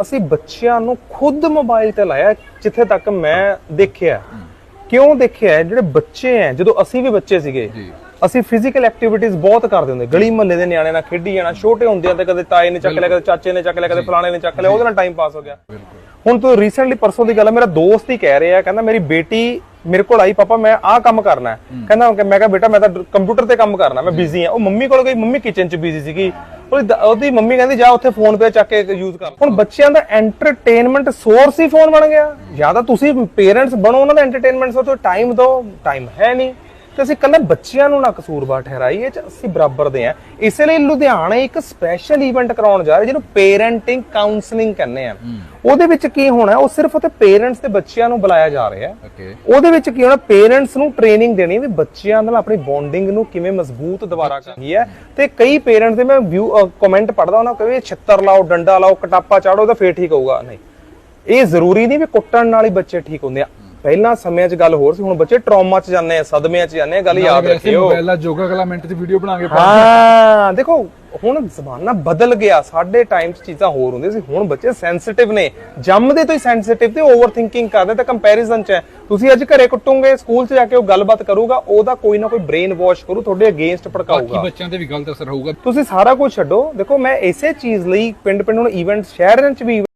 ਅਸੀਂ ਬੱਚਿਆਂ ਨੂੰ ਖੁਦ ਮੋਬਾਈਲ ਤੇ ਲਾਇਆ ਜਿੱਥੇ ਤੱਕ ਮੈਂ ਦੇਖਿਆ। ਕਿਉਂ ਦੇਖਿਆ? ਜਿਹੜੇ ਬੱਚੇ ਐ ਜਦੋਂ ਅਸੀਂ ਵੀ ਬੱਚੇ ਸੀਗੇ। ਅਸੀਂ ਫਿਜ਼ੀਕਲ ਐਕਟੀਵਿਟੀਜ਼ ਬਹੁਤ ਕਰਦੇ ਹੁੰਦੇ। ਗਲੀ ਮੁਹੱਲੇ ਦੇ ਨਿਆਣੇ ਨਾਲ ਖੇਡੀ ਜਾਣਾ ਛੋਟੇ ਹੁੰਦਿਆਂ ਤੇ ਕਦੇ ਤਾਏ ਨੇ ਚੱਕ ਲਿਆ ਕਦੇ ਚਾਚੇ ਨੇ ਚੱਕ ਲਿਆ ਕਦੇ ਫਲਾਣੇ ਨੇ ਚੱਕ ਲਿਆ ਉਹਦੇ ਨਾਲ ਟਾਈਮ ਪਾਸ ਹੋ ਗਿਆ। ਹੁਣ ਤੋਂ ਰੀਸੈਂਟਲੀ ਪਰਸੋਂ ਦੀ ਗੱਲ ਹੈ ਮੇਰਾ ਦੋਸਤ ਹੀ ਕਹਿ ਰਿਹਾ ਕਹਿੰਦਾ ਮੇਰੀ ਬੇਟੀ ਮੇਰੇ ਕੋਲ ਆਈ ਪਾਪਾ ਮੈਂ ਆਹ ਕੰਮ ਕਰਨਾ ਹੈ। ਕਹਿੰਦਾ ਮੈਂ ਕਿਹਾ ਬੇਟਾ ਮੈਂ ਤਾਂ ਕੰਪਿਊਟਰ ਤੇ ਕੰਮ ਕਰਨਾ ਮੈਂ ਬਿਜ਼ੀ ਹਾਂ ਉਹ ਮੰਮੀ ਕੋਲ ਗਈ ਮੰਮੀ ਕਿਚਨ 'ਚ ਬਿਜ਼ੀ ਸੀਗੀ। ਉਹਦੀ ਉਹਦੀ ਮੰਮੀ ਕਹਿੰਦੀ, ਜਾ ਉੱਥੇ ਫੋਨ ਪੇ ਚੱਕ ਕੇ ਯੂਜ਼ ਕਰ ਹੁਣ ਬੱਚਿਆਂ ਦਾ ਐਂਟਰਟੇਨਮੈਂਟ ਸੋਰਸ ਹੀ ਫੋਨ ਬਣ ਗਿਆ। ਜਾਂ ਤਾਂ ਤੁਸੀਂ ਪੇਰੈਂਟਸ ਬਣੋ, ਉਹਨਾਂ ਦਾ ਐਂਟਰਟੇਨਮੈਂਟ ਸੋਰਸ ਟਾਈਮ ਦਿਓ ਟਾਈਮ ਹੈ ਨਹੀਂ। ਤੇ ਅਸੀਂ ਕੱਲੇ ਬੱਚਿਆਂ ਨੂੰ ਨਾ ਕਸੂਰਵਾਰ ਠਹਿਰਾਈਏ ਚ ਅਸੀਂ ਬਰਾਬਰ ਦੇ ਆ ਇਸੇ ਲਈ ਲੁਧਿਆਣੇ ਇੱਕ ਸਪੈਸ਼ਲ ਇਵੈਂਟ ਕਰਾਉਣ ਜਾ ਰਹੇ ਜਿਹਨੂੰ ਪੇਰੈਂਟਿੰਗ ਕਾਉਂਸਲਿੰਗ ਕਹਿੰਦੇ ਆ। ਉਹਦੇ ਵਿੱਚ ਕੀ ਹੋਣਾ ਉਹ ਸਿਰਫ ਉੱਥੇ ਪੇਰੈਂਟਸ ਤੇ ਬੱਚਿਆਂ ਨੂੰ ਬੁਲਾਇਆ ਜਾ ਰਿਹਾ। ਹੈ ਉਹਦੇ ਵਿੱਚ ਕੀ ਹੋਣਾ ਪੇਰੈਂਟਸ ਨੂੰ ਟ੍ਰੇਨਿੰਗ ਦੇਣੀ ਵੀ ਬੱਚਿਆਂ ਨਾਲ ਆਪਣੀ ਬੌਂਡਿੰਗ ਨੂੰ ਕਿਵੇਂ ਮਜ਼ਬੂਤ ਦੁਬਾਰਾ ਕਰਨੀ ਹੈ ਤੇ ਕਈ ਪੇਰੈਂਟਸ ਦੇ ਮੈਂ ਵਿਊ ਕਮੈਂਟ ਪੜਦਾ ਉਹਨਾਂ ਕਹਿੰਦੇ ਛੱਤਰ ਲਾਓ ਡੰਡਾ ਲਾਓ ਕਟਾਪਾ ਚਾੜੋ ਤਾਂ ਫੇਰ ਠੀਕ ਹੋਊਗਾ। ਨਹੀਂ। ਇਹ ਜ਼ਰੂਰੀ ਨਹੀਂ ਵੀ ਕੁੱਟਣ ਨਾਲ ਹੀ ਬੱਚੇ ਠੀਕ ਹੁੰਦੇ ਆ। ਪਹਿਲਾਂ ਸਮਿਆਂ 'ਚ ਗੱਲ ਹੋਰ ਸੀ ਹੁਣ ਬੱਚੇ ਟਰਾਮਾ 'ਚ ਜਾਂਦੇ ਆ ਸਦਮਿਆਂ 'ਚ ਜਾਂਦੇ ਆ ਗੱਲ ਯਾਦ ਰੱਖਿਓ। ਮੋਬਾਈਲ ਜੋਗਾ ਕਲਾ ਮਿੰਟ ਦੀ ਵੀਡੀਓ ਬਣਾ ਕੇ ਹਾਂ ਦੇਖੋ ਹੁਣ ਜ਼ਮਾਨਾ ਬਦਲ ਗਿਆ ਸਾਡੇ ਟਾਈਮ 'ਚ ਚੀਜ਼ਾਂ ਹੋਰ ਹੁੰਦੀਆਂ ਸੀ ਹੁਣ ਬੱਚੇ ਸੈਂਸਿਟਿਵ ਨੇ। ਜੰਮਦੇ ਤੋਂ ਹੀ ਸੈਂਸਿਟਿਵ ਤੇ ਓਵਰ ਥਿੰਕਿੰਗ ਕਰਦੇ ਤੇ ਕੰਪੈਰੀਜ਼ਨ 'ਚ ਹੈ। ਤੁਸੀਂ ਅੱਜ ਘਰੇ ਕੁੱਟੋਗੇ ਸਕੂਲ 'ਚ ਜਾ ਕੇ ਉਹ ਗੱਲਬਾਤ ਕਰੂਗਾ ਉਹਦਾ ਕੋਈ ਨਾ ਕੋਈ ਬ੍ਰੇਨ ਵਾਸ਼ ਕਰੂ ਤੁਹਾਡੇ ਅਗੇਂਸਟ ਬਾਕੀ ਭੜਕਾਊਗਾ ਬੱਚਿਆਂ ਤੇ ਵੀ ਗਲਤ ਅਸਰ ਹੋਊਗਾ। ਤੁਸੀਂ ਸਾਰਾ ਕੁਝ ਛੱਡੋ ਦੇਖੋ ਮੈਂ ਇਸੇ ਚੀਜ਼ ਲਈ ਪਿੰਡ ਪਿੰਡ ਨੂੰ ਇਵੈਂਟ ਸ਼ਹਿਰਾਂ 'ਚ ਵੀ